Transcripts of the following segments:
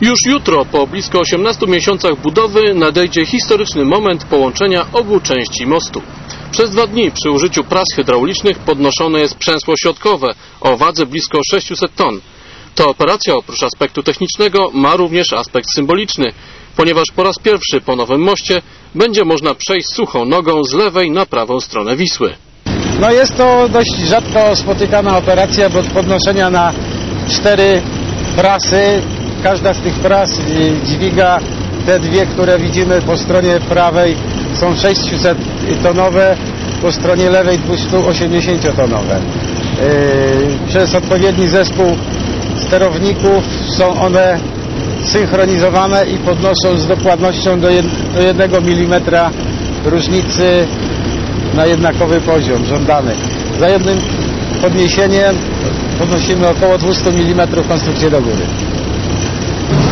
Już jutro, po blisko 18 miesiącach budowy, nadejdzie historyczny moment połączenia obu części mostu. Przez dwa dni przy użyciu pras hydraulicznych podnoszone jest przęsło środkowe o wadze blisko 600 ton. Ta operacja oprócz aspektu technicznego ma również aspekt symboliczny, ponieważ po raz pierwszy po nowym moście będzie można przejść suchą nogą z lewej na prawą stronę Wisły. No jest to dość rzadko spotykana operacja, bo od podnoszenia na cztery prasy, każda z tych pras y, dźwiga te dwie, które widzimy po stronie prawej są 600 tonowe, po stronie lewej 280 tonowe. Yy, Przez odpowiedni zespół sterowników są one synchronizowane i podnoszą z dokładnością do 1 mm różnicy na jednakowy poziom żądany. Za jednym podniesieniem podnosimy około 200 mm konstrukcję do góry.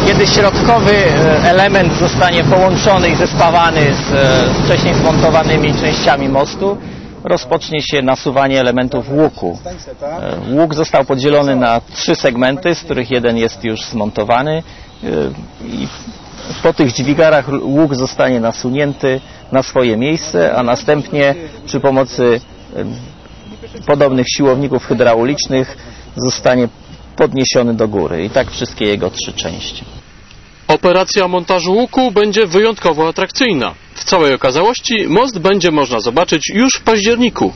Kiedy środkowy e, element zostanie połączony i zespawany z e, wcześniej zmontowanymi częściami mostu, rozpocznie się nasuwanie elementów łuku. E, Łuk został podzielony na trzy segmenty, z których jeden jest już zmontowany i po tych dźwigarach łuk zostanie nasunięty na swoje miejsce, a następnie przy pomocy podobnych siłowników hydraulicznych zostanie podniesiony do góry i tak wszystkie jego trzy części. Operacja montażu łuku będzie wyjątkowo atrakcyjna. W całej okazałości most będzie można zobaczyć już w październiku.